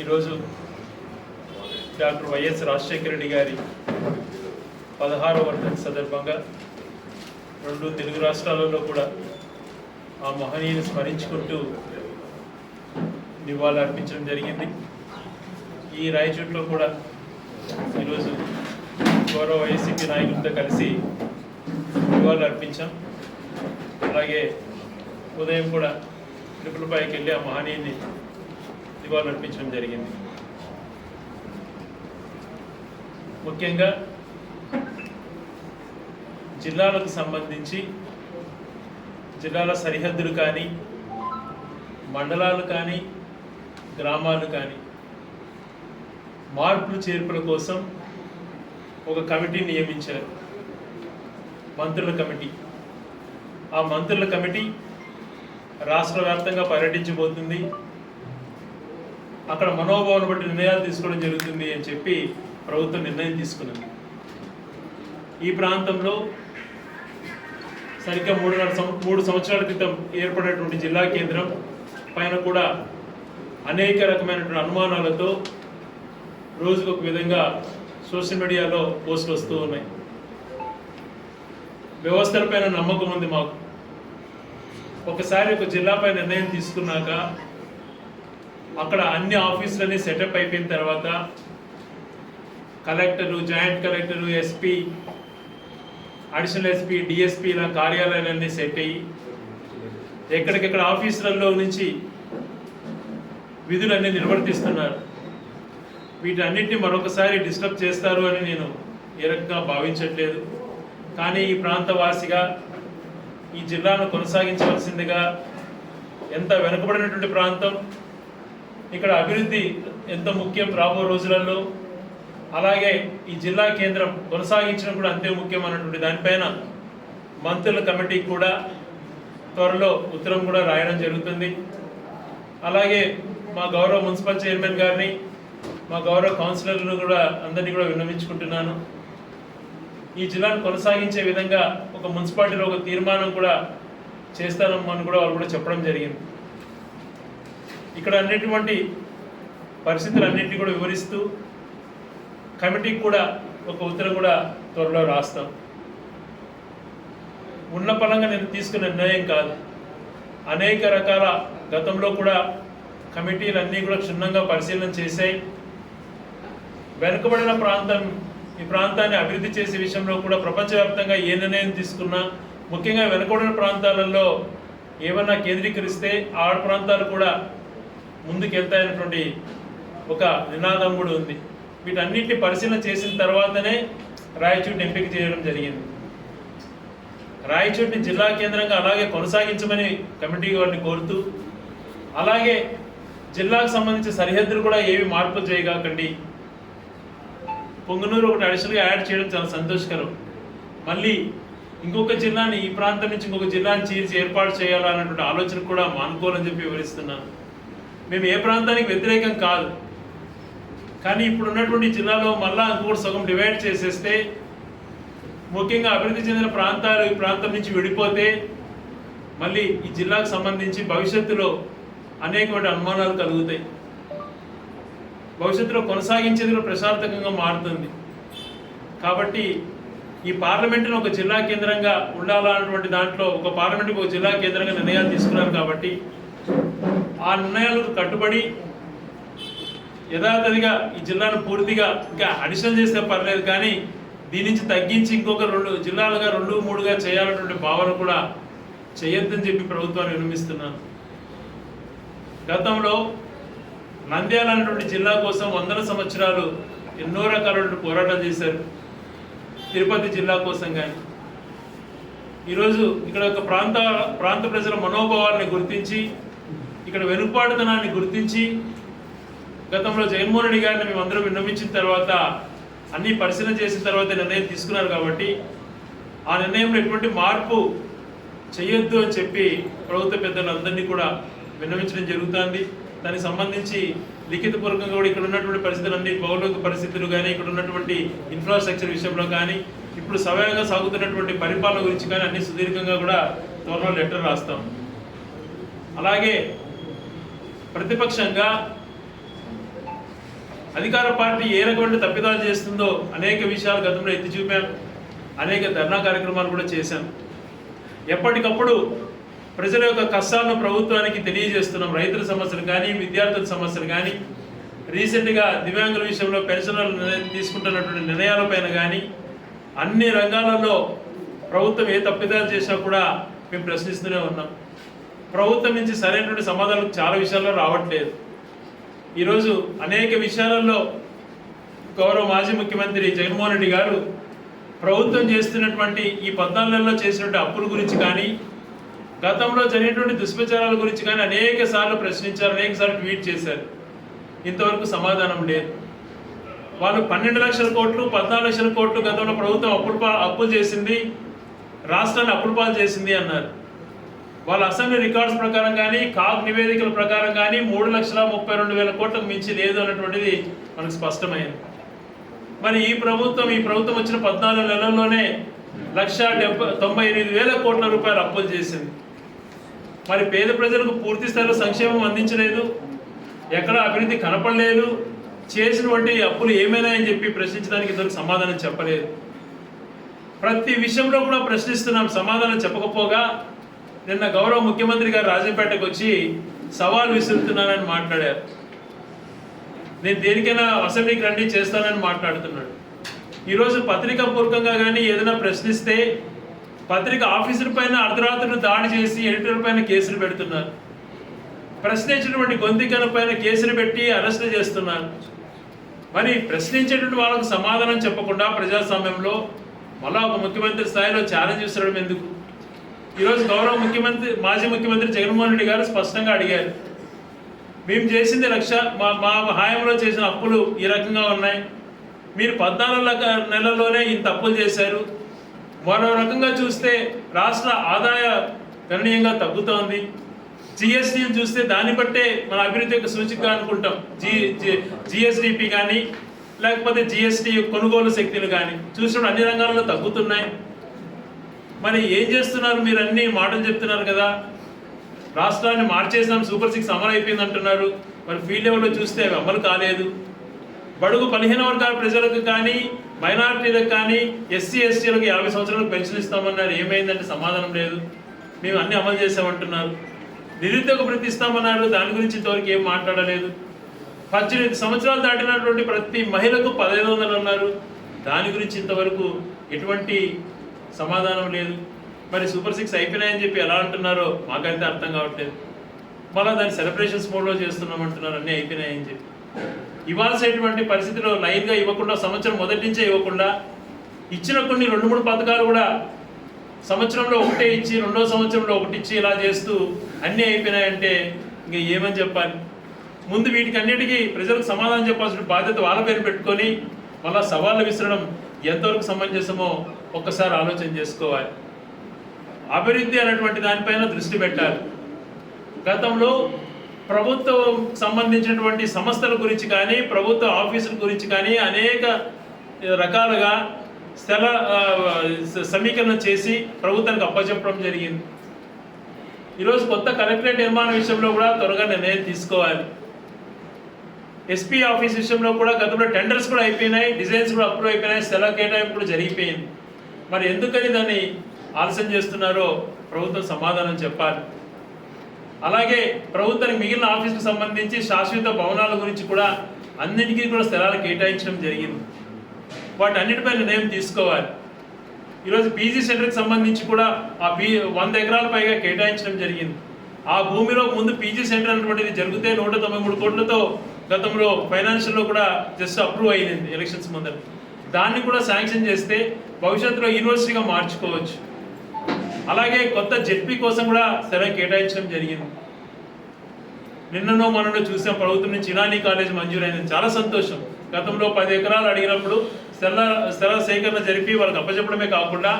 ఈరోజు doctor YS Rajasekhara Reddy గారి పదహారవ వర్ధంతి సందర్భంగా రెండు తెలుగు రాష్ట్రాలలో కూడా ఆ మహనీయుని స్మరించుకుంటూ నివాళులు అర్పించడం జరిగింది. ఈ రాయచోట్లో కూడా ఈరోజు గౌరవ వైసీపీ నాయకులతో కలిసి నివాళులు అర్పించాం. అలాగే ఉదయం కూడా ట్రిపుల్పైకి వెళ్ళి ఆ మహనీయుని ఇవాళ నడిపించడం జరిగింది. ముఖ్యంగా జిల్లాలకు సంబంధించి జిల్లాల సరిహద్దులు కానీ మండలాలు కానీ గ్రామాలు కానీ మార్పులు చేర్పుల కోసం ఒక కమిటీ నియమించారు. మంత్రుల కమిటీ. ఆ మంత్రుల కమిటీ రాష్ట్ర వ్యాప్తంగా పర్యటించబోతుంది. అక్కడ మనోభావాన్ని బట్టి నిర్ణయాలు తీసుకోవడం జరుగుతుంది అని చెప్పి ప్రభుత్వం నిర్ణయం తీసుకున్నది. ఈ ప్రాంతంలో సరిగ్గా మూడున్నర మూడు సంవత్సరాల క్రితం ఏర్పడినటువంటి జిల్లా కేంద్రం పైన కూడా అనేక రకమైనటువంటి అనుమానాలతో రోజుకు ఒక విధంగా సోషల్ మీడియాలో పోస్టులు వస్తూ ఉన్నాయి. వ్యవస్థలపైన నమ్మకం ఉంది మాకు. ఒకసారి ఒక జిల్లాపై నిర్ణయం తీసుకున్నాక అక్కడ అన్ని ఆఫీసులన్నీ సెటప్ అయిపోయిన తర్వాత collector joint collector SP additional SP డిఎస్పీల కార్యాలయాలన్నీ సెట్ అయ్యి ఎక్కడికెక్కడ ఆఫీసులలో నుంచి విధులన్నీ నిర్వర్తిస్తున్నారు. వీటన్నిటిని మరొకసారి డిస్టర్బ్ చేస్తారు అని నేను ఏ రకంగా భావించట్లేదు. కానీ ఈ ప్రాంత వాసిగా ఈ జిల్లాను కొనసాగించవలసిందిగా ఎంత వెనుకబడినటువంటి ప్రాంతం ఇక్కడ అభివృద్ధి ఎంత ముఖ్యం రాబో రోజులలో అలాగే ఈ జిల్లా కేంద్రం కొనసాగించడం కూడా అంతే ముఖ్యం అన్నటువంటి దానిపైన మంత్రుల కమిటీకి కూడా త్వరలో ఉత్తరం కూడా రాయడం జరుగుతుంది. అలాగే మా గౌరవ మున్సిపల్ చైర్మన్ గారిని మా గౌరవ కౌన్సిలర్లు కూడా అందరినీ కూడా విన్నవించుకుంటున్నాను. ఈ జిల్లాను కొనసాగించే విధంగా ఒక మున్సిపాలిటీలో ఒక తీర్మానం కూడా చేస్తానమ్మని కూడా వాళ్ళు కూడా చెప్పడం జరిగింది. ఇక్కడ అన్నిటువంటి పరిస్థితులు అన్నింటినీ కూడా వివరిస్తూ కమిటీకి కూడా ఒక ఉత్తరం కూడా త్వరలో రాస్తాం. ఉన్న పరంగా నేను తీసుకున్న నిర్ణయం కాదు. అనేక రకాల గతంలో కూడా కమిటీలన్నీ కూడా క్షుణ్ణంగా పరిశీలన చేశాయి. వెనుకబడిన ప్రాంతం ఈ ప్రాంతాన్ని అభివృద్ధి చేసే విషయంలో కూడా ప్రపంచవ్యాప్తంగా ఏ నిర్ణయం తీసుకున్నా ముఖ్యంగా వెనుకబడిన ప్రాంతాలలో ఏమన్నా కేంద్రీకరిస్తే ఆ ప్రాంతాలు కూడా ముందుకెళ్తాయన్నటువంటి ఒక నినాదం కూడా ఉంది. వీటన్నిటిని పరిశీలన చేసిన తర్వాతనే రాయచూటిని ఎంపిక చేయడం జరిగింది. రాయచూటిని జిల్లా కేంద్రంగా అలాగే కొనసాగించమని కమిటీ వారిని కోరుతూ అలాగే జిల్లాకు సంబంధించి సరిహద్దులు కూడా ఏవి మార్పు చేయగాకండి. పొంగనూరు ఒకటి అడిషనల్గా యాడ్ చేయడం చాలా సంతోషకరం. మళ్ళీ ఇంకొక జిల్లాని ఈ ప్రాంతం నుంచి ఇంకొక జిల్లాని చీల్చి ఏర్పాటు చేయాలన్నటువంటి ఆలోచన కూడా మానుకోవాలని చెప్పి వివరిస్తున్నాను. మేము ఏ ప్రాంతానికి వ్యతిరేకం కాదు. కానీ ఇప్పుడు ఉన్నటువంటి జిల్లాలో మళ్ళా ఇంకోటి సగం డివైడ్ చేసేస్తే ముఖ్యంగా అభివృద్ధి చెందిన ప్రాంతాలు ఈ ప్రాంతం నుంచి విడిపోతే మళ్ళీ ఈ జిల్లాకు సంబంధించి భవిష్యత్తులో అనేకమైన అనుమానాలు కలుగుతాయి. భవిష్యత్తులో కొనసాగించేది కూడా ప్రశాంతకంగా మారుతుంది. కాబట్టి ఈ పార్లమెంటును ఒక జిల్లా కేంద్రంగా ఉండాలన్నటువంటి దాంట్లో ఒక పార్లమెంటుకు ఒక జిల్లా కేంద్రంగా నిర్ణయాలు తీసుకున్నారు కాబట్టి ఆ నిర్ణయాలకు కట్టుబడి యథాతథిగా ఈ జిల్లాను పూర్తిగా ఇంకా అడిషన్ చేస్తే పర్లేదు కానీ దీని నుంచి తగ్గించి ఇంకొక రెండు జిల్లాలుగా రెండు మూడుగా చేయాలన్నటువంటి భావన కూడా చేయొద్దని చెప్పి ప్రభుత్వాన్ని వినిపిస్తున్నాను గతంలో నంద్యాల అనేటువంటి జిల్లా కోసం వందల సంవత్సరాలు ఎన్నో రకాలైన పోరాటం చేశారు. తిరుపతి జిల్లా కోసం కానీ ఈరోజు ఇక్కడ ఒక ప్రాంత ప్రాంత ప్రజల మనోభావాన్ని గుర్తించి ఇక్కడ వెనుకబాటుతనాన్ని గుర్తించి గతంలో జగన్మోహన్ రెడ్డి గారిని మేము అందరం విన్నవించిన తర్వాత అన్ని పరిశీలన చేసిన తర్వాత నిర్ణయం తీసుకున్నారు కాబట్టి ఆ నిర్ణయంలో ఎటువంటి మార్పు చేయొద్దు అని చెప్పి ప్రభుత్వ పెద్దలందరినీ కూడా విన్నవించడం జరుగుతుంది. దానికి సంబంధించి లిఖితపూర్వకంగా కూడా ఇక్కడ ఉన్నటువంటి పరిస్థితులన్నీ భౌగోళిక పరిస్థితులు కానీ ఇక్కడ ఉన్నటువంటి ఇన్ఫ్రాస్ట్రక్చర్ విషయంలో కానీ ఇప్పుడు సవ్యంగా సాగుతున్నటువంటి పరిపాలన గురించి కానీ అన్ని సుదీర్ఘంగా కూడా త్వరలో లెటర్ రాస్తాం. అలాగే ప్రతిపక్షంగా అధికార పార్టీ ఏ రకమైన తప్పిదాలు చేస్తుందో అనేక విషయాలు గతంలో ఎత్తి చూపాం. అనేక ధర్నా కార్యక్రమాలు కూడా చేశాం. ఎప్పటికప్పుడు ప్రజల యొక్క కష్టాలను ప్రభుత్వానికి తెలియజేస్తున్నాం. రైతుల సమస్యలు కానీ విద్యార్థుల సమస్యలు కానీ రీసెంట్గా దివ్యాంగుల విషయంలో పెన్షన్లు నిర్ణయం తీసుకుంటున్నటువంటి నిర్ణయాలపైన కానీ అన్ని రంగాలలో ప్రభుత్వం ఏ తప్పిదాలు చేసినా కూడా మేము ప్రశ్నిస్తూనే ఉన్నాం. ప్రభుత్వం నుంచి సరైనటువంటి సమాధానం చాలా విషయాల్లో రావట్లేదు. ఈరోజు అనేక విషయాలలో గౌరవ మాజీ ముఖ్యమంత్రి జగన్మోహన్ రెడ్డి గారు ప్రభుత్వం చేస్తున్నటువంటి ఈ పద్నాలుగు చేసినటువంటి అప్పుల గురించి కానీ గతంలో జరిగినటువంటి దుష్ప్రచారాల గురించి కానీ అనేక సార్లు ప్రశ్నించారు అనేక సార్లు ట్వీట్ చేశారు. ఇంతవరకు సమాధానం లేదు. వాళ్ళు పన్నెండు లక్షల కోట్లు పద్నాలుగు లక్షల కోట్లు గతంలో ప్రభుత్వం అప్పులు అప్పులు చేసింది రాష్ట్రాన్ని అప్పులు పాలు చేసింది అన్నారు. వాళ్ళ అసెంబ్లీ రికార్డ్స్ ప్రకారం కానీ కాగ్ నివేదికల ప్రకారం కానీ మూడు లక్షల ముప్పై రెండు వేల కోట్లకు మించి లేదు అన్నటువంటిది మనకు స్పష్టమైంది. మరి ఈ ప్రభుత్వం ఈ ప్రభుత్వం వచ్చిన పద్నాలుగు నెలల్లోనే లక్ష డెబ్బై తొంభై ఎనిమిది వేల కోట్ల రూపాయలు అప్పులు చేసింది. మరి పేద ప్రజలకు పూర్తి స్థాయిలో సంక్షేమం అందించలేదు. ఎక్కడ అభివృద్ధి కనపడలేదు. చేసినటువంటి అప్పులు ఏమైనా అని చెప్పి ప్రశ్నించడానికి ఇద్దరు సమాధానం చెప్పలేదు. ప్రతి విషయంలో కూడా ప్రశ్నిస్తున్నాం సమాధానం చెప్పకపోగా నిన్న గౌరవ ముఖ్యమంత్రి గారు రాజంపేటకు వచ్చి సవాల్ విసురుతున్నానని మాట్లాడారు. నేను దేనికైనా అసెంబ్లీకి రండి చేస్తానని మాట్లాడుతున్నాడు. ఈరోజు పత్రికా పూర్వకంగా కానీ ఏదైనా ప్రశ్నిస్తే పత్రిక ఆఫీసర్ పైన అర్ధరాత్రులు దాడి చేసి ఎడిటర్ పైన కేసులు పెడుతున్నారు. ప్రశ్నించినటువంటి గొంతికల పైన కేసులు పెట్టి అరెస్ట్ చేస్తున్నారు. మరి ప్రశ్నించేటువంటి వాళ్ళకు సమాధానం చెప్పకుండా ప్రజాస్వామ్యంలో మళ్ళా ఒక ముఖ్యమంత్రి స్థాయిలో ఛాలెంజ్ విసరడం ఎందుకు? ఈరోజు గౌరవ ముఖ్యమంత్రి మాజీ ముఖ్యమంత్రి జగన్మోహన్ రెడ్డి గారు స్పష్టంగా అడిగారు. మేము చేసింది లక్ష మా మా హాయంలో చేసిన అప్పులు ఈ రకంగా ఉన్నాయి. మీరు పద్నాలుగు నెలల్లోనే ఇంత అప్పులు చేశారు. మరో రకంగా చూస్తే రాష్ట్ర ఆదాయ గణనీయంగా తగ్గుతోంది. జిఎస్టీని చూస్తే దాన్ని బట్టే మన అభివృద్ధి యొక్క సూచిక అనుకుంటాం. జి జిఎస్డిపి కానీ లేకపోతే జిఎస్టీ కొనుగోలు శక్తులు కానీ చూసినప్పుడు అన్ని రంగాల్లో తగ్గుతున్నాయి. మరి ఏం చేస్తున్నారు మీరు? అన్ని మాటలు చెప్తున్నారు కదా. రాష్ట్రాన్ని మార్చేసాం సూపర్ సిక్స్ అమలు అయిపోయింది అంటున్నారు. మరి ఫీల్డ్ లెవెల్లో చూస్తే అవి అమలు కాలేదు. బడుగు పదిహేను వర్గాల ప్రజలకు కానీ మైనారిటీలకు కానీ ఎస్సీ ఎస్టీలకు యాభై సంవత్సరాలకు పెన్షన్ ఇస్తామన్నారు. ఏమైందంటే సమాధానం లేదు. మేము అన్ని అమలు చేసామంటున్నారు నిరుద్యోగ వృత్తి ఇస్తామన్నారు. దాని గురించి ఇంతవరకు ఏం మాట్లాడలేదు. పద్దెనిమిది సంవత్సరాలు దాటినటువంటి ప్రతి మహిళకు పదహైదు వందలు అన్నారు. దాని గురించి ఇంతవరకు ఎటువంటి సమాధానం లేదు. మరి సూపర్ సిక్స్ అయిపోయినాయని చెప్పి ఎలా అంటున్నారో మాకైతే అర్థం కావట్లేదు. మళ్ళీ దాన్ని సెలబ్రేషన్స్ మోడ్లో చేస్తున్నాం అంటున్నారు అన్నీ అయిపోయినాయని చెప్పి. ఇవ్వాల్సినటువంటి పరిస్థితిలో లైన్గా ఇవ్వకుండా సంవత్సరం మొదటి నుంచే ఇవ్వకుండా ఇచ్చిన కొన్ని రెండు మూడు పథకాలు కూడా సంవత్సరంలో ఒకటే ఇచ్చి రెండో సంవత్సరంలో ఒకటి ఇచ్చి ఇలా చేస్తూ అన్నీ అయిపోయినాయంటే ఇంక ఏమని చెప్పాలి? ముందు వీటికి అన్నిటికీ ప్రజలకు సమాధానం చెప్పాల్సిన బాధ్యత వాళ్ళ పేరు పెట్టుకొని వాళ్ళ సవాళ్ళు విసరడం ఎంతవరకు సమంజసమో ఒక్కసారి ఆలోచన చేసుకోవాలి. అభివృద్ధి అనేటువంటి దానిపైన దృష్టి పెట్టాలి. గతంలో ప్రభుత్వం సంబంధించినటువంటి సంస్థల గురించి కానీ ప్రభుత్వ ఆఫీసుల గురించి కానీ అనేక రకాలుగా స్థల సమీకరణ చేసి ప్రభుత్వానికి అప్పచెప్పడం జరిగింది. ఈరోజు కొత్త కలెక్టరేట్ నిర్మాణ విషయంలో కూడా త్వరగా నిర్ణయం తీసుకోవాలి. ఎస్పీ ఆఫీస్ విషయంలో కూడా గతంలో టెండర్స్ కూడా అయిపోయినాయి డిజైన్స్ కూడా అప్రూవ్ అయిపోయినాయి స్థల కేటాయింపు కూడా జరిగిపోయింది. మరి ఎందుకని దాన్ని ఆలస్యం చేస్తున్నారో ప్రభుత్వం సమాధానం చెప్పాలి. అలాగే ప్రభుత్వానికి మిగిలిన ఆఫీసుకు సంబంధించి శాశ్వత భవనాల గురించి కూడా అన్నిటికీ కూడా స్థలాలు కేటాయించడం జరిగింది. వాటి అన్నిటిపై నిర్ణయం తీసుకోవాలి. ఈరోజు పీజీ సెంటర్కి సంబంధించి కూడా ఆ పీ వంద ఎకరాల పైగా కేటాయించడం జరిగింది. ఆ భూమిలో ముందు పీజీ సెంటర్ అనేటువంటిది జరిగితే నూట తొంభై మూడు కోట్లతో గతంలో ఫైనాన్షియల్లో కూడా జస్ట్ అప్రూవ్ అయింది ఎలక్షన్స్ ముందర. దాన్ని కూడా శాంక్షన్ చేస్తే భవిష్యత్తులో యూనివర్సిటీగా మార్చుకోవచ్చు. అలాగే కొత్త జెడ్పీ కోసం కూడా సెలవు కేటాయించడం జరిగింది. నిన్ననో మనలో చూసాం ప్రభుత్వం నుంచి ఇరానీ కాలేజ్ మంజూరైంది. చాలా సంతోషం. గతంలో పది ఎకరాలు అడిగినప్పుడు సెల స్థల సేకరణ జరిపి వాళ్ళకి అప్పచెప్పడమే కాకుండా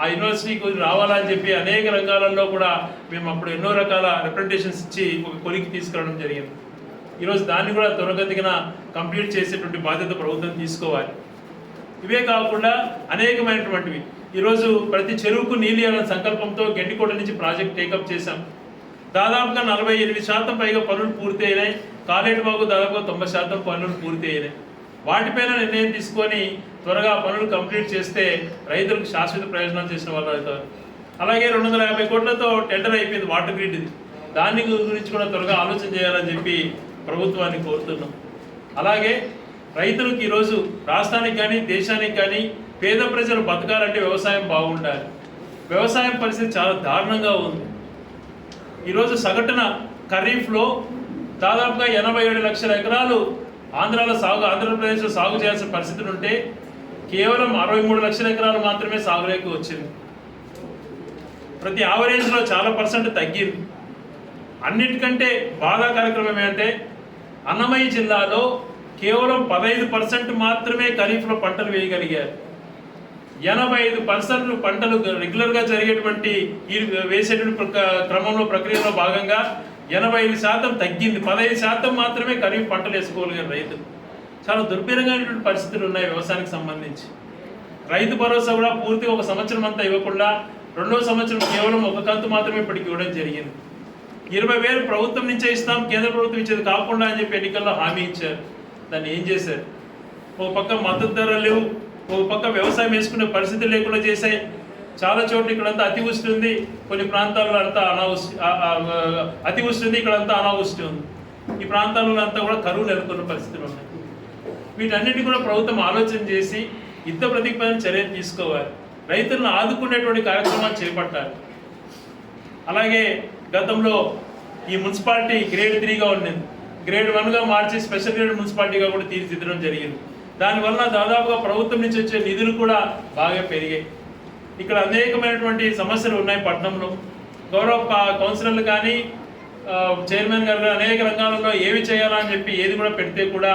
ఆ యూనివర్సిటీకి రావాలని చెప్పి అనేక రంగాలలో కూడా మేము అప్పుడు ఎన్నో రకాల రిప్రజెంటేషన్స్ ఇచ్చి ఒక కొలికి తీసుకురావడం జరిగింది. ఈరోజు దాన్ని కూడా త్వరగతిన కంప్లీట్ చేసేటువంటి బాధ్యత ప్రభుత్వం తీసుకోవాలి. ఇవే కాకుండా అనేకమైనటువంటివి. ఈరోజు ప్రతి చెరువుకు నీళ్ళు ఇవ్వాలనే సంకల్పంతో గెండికోట నుంచి ప్రాజెక్ట్ టేకప్ చేశాం. దాదాపుగా నలభై ఎనిమిది శాతం పైగా పనులు పూర్తి అయినాయి. కాలేటి బాగు దాదాపు తొంభై శాతం పనులు పూర్తి అయినాయి. వాటిపైన నిర్ణయం తీసుకొని త్వరగా పనులు కంప్లీట్ చేస్తే రైతులకు శాశ్వత ప్రయోజనాలు చేసిన వాళ్ళు అవుతారు. అలాగే రెండు వందల యాభై కోట్లతో టెండర్ అయిపోయింది వాటర్ గ్రిడ్ ఇది. దాని గురించి కూడా త్వరగా ఆలోచన చేయాలని చెప్పి ప్రభుత్వాన్ని కోరుతున్నాం. అలాగే రైతులకు ఈరోజు రాష్ట్రానికి కానీ దేశానికి కానీ పేద ప్రజలు బతకాలంటే వ్యవసాయం బాగుండాలి. వ్యవసాయం పరిస్థితి చాలా దారుణంగా ఉంది. ఈరోజు సగటున ఖరీఫ్లో దాదాపుగా ఎనభై ఏడు లక్షల ఎకరాలు ఆంధ్రాలో సాగు ఆంధ్రప్రదేశ్లో సాగు చేయాల్సిన పరిస్థితులు ఉంటే కేవలం అరవై మూడు లక్షల ఎకరాలు మాత్రమే సాగులోకి వచ్చింది. ప్రతి యావరేజ్లో చాలా పర్సెంట్ తగ్గింది. అన్నిటికంటే బాధాకరకరం ఏంటంటే అన్నమయ్య జిల్లాలో కేవలం పదహైదు పర్సెంట్ మాత్రమే ఖరీఫ్లో పంటలు వేయగలిగారు. ఎనభై ఐదు పర్సెంట్ పంటలు రెగ్యులర్గా జరిగేటువంటి ఈ వేసేటువంటి క్రమంలో ప్రక్రియలో భాగంగా ఎనభై ఐదు శాతం తగ్గింది. పదహైదు శాతం మాత్రమే ఖరీఫ్ పంటలు వేసుకోగలిగారు రైతులు చాలా దుర్భరంగామైనటువంటి పరిస్థితులు ఉన్నాయి వ్యవసాయానికి సంబంధించి. రైతు భరోసా కూడా పూర్తిగా ఒక సంవత్సరం అంతా ఇవ్వకుండా రెండో సంవత్సరం కేవలం ఒక కంతు మాత్రమే ఇప్పటికి ఇవ్వడం జరిగింది. ఇరవై వేలు ప్రభుత్వం నుంచే ఇస్తాం కేంద్ర ప్రభుత్వం ఇచ్చేది కాకుండా అని చెప్పి ఎన్నికల్లో హామీ ఇచ్చారు. దాన్ని ఏం చేశారు? ఓ పక్క మద్దతు ధర లేవు ఓ పక్క వ్యవసాయం వేసుకునే పరిస్థితి లేకుండా చేశాయి. చాలా చోట్ల ఇక్కడంతా అతివృష్టి ఉంది. కొన్ని ప్రాంతాల్లో అంతా అనావృష్టి అతివృష్టి ఉంది. ఇక్కడంతా అనావృష్టి ఉంది. ఈ ప్రాంతాల్లో అంతా కూడా కరువు నెలకొన్న పరిస్థితులు ఉన్నాయి. వీటన్నిటి కూడా ప్రభుత్వం ఆలోచన చేసి యుద్ధ ప్రతిపాదన చర్యలు తీసుకోవాలి. రైతులను ఆదుకునేటువంటి కార్యక్రమాలు చేపట్టాలి. అలాగే గతంలో ఈ మున్సిపాలిటీ గ్రేడ్ త్రీగా ఉండింది. గ్రేడ్ వన్గా మార్చి స్పెషల్ గ్రేడ్ మున్సిపాలిటీగా కూడా తీర్చిదిద్దడం జరిగింది. దానివల్ల దాదాపుగా ప్రభుత్వం నుంచి వచ్చే నిధులు కూడా బాగా పెరిగాయి. ఇక్కడ అనేకమైనటువంటి సమస్యలు ఉన్నాయి పట్టణంలో. గౌరవ కౌన్సిలర్లు కానీ చైర్మన్ గారు అనేక రంగాలలో ఏవి చేయాలని చెప్పి ఏది కూడా పెడితే కూడా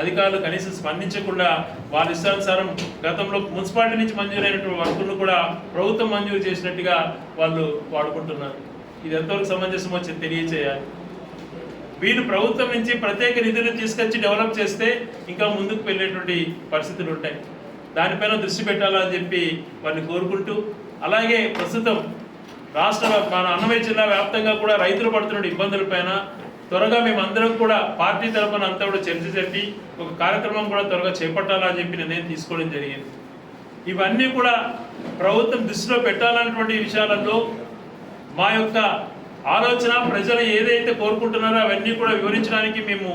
అధికారులు కనీసం స్పందించకుండా వారి ఇష్టానుసారం గతంలో మున్సిపాలిటీ నుంచి మంజూరైనటువంటి వర్కులను కూడా ప్రభుత్వం మంజూరు చేసినట్టుగా వాళ్ళు వాడుకుంటున్నారు. ఇది ఎంతవరకు సమంజసమో తెలియచేయాలి. వీళ్ళు ప్రభుత్వం నుంచి ప్రత్యేక నిధులు తీసుకొచ్చి డెవలప్ చేస్తే ఇంకా ముందుకు వెళ్ళేటువంటి పరిస్థితులు ఉంటాయి. దానిపైన దృష్టి పెట్టాలని చెప్పి వారిని కోరుకుంటూ అలాగే ప్రస్తుతం రాష్ట్ర మన అన్నమయ్య జిల్లా వ్యాప్తంగా కూడా రైతులు పడుతున్న ఇబ్బందులపైన త్వరగా మేమందరం కూడా పార్టీ తరఫున అంతా కూడా చర్చ చెప్పి ఒక కార్యక్రమం కూడా త్వరగా చేపట్టాలని చెప్పి నిర్ణయం తీసుకోవడం జరిగింది. ఇవన్నీ కూడా ప్రభుత్వం దృష్టిలో పెట్టాలన్నటువంటి విషయాలలో మా యొక్క ఆలోచన ప్రజలు ఏదైతే కోరుకుంటున్నారో అవన్నీ కూడా వివరించడానికి మేము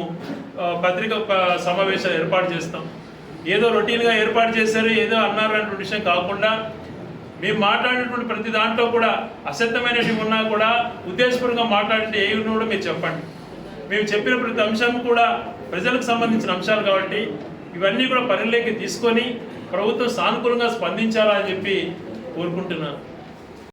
పత్రిక సమావేశాలు ఏర్పాటు చేస్తాం. ఏదో రొటీన్గా ఏర్పాటు చేశారు ఏదో అన్నారు అన్నటువంటి విషయం కాకుండా మేము మాట్లాడినటువంటి ప్రతి దాంట్లో కూడా అసత్యమైనవి ఉన్నా కూడా ఉద్దేశపూర్వకంగా మాట్లాడితే ఏ కూడా మీరు చెప్పండి. మేము చెప్పిన ప్రతి అంశం కూడా ప్రజలకు సంబంధించిన అంశాలు కాబట్టి ఇవన్నీ కూడా పరిలోకి తీసుకొని ప్రభుత్వం సానుకూలంగా స్పందించాలని చెప్పి కోరుకుంటున్నాను.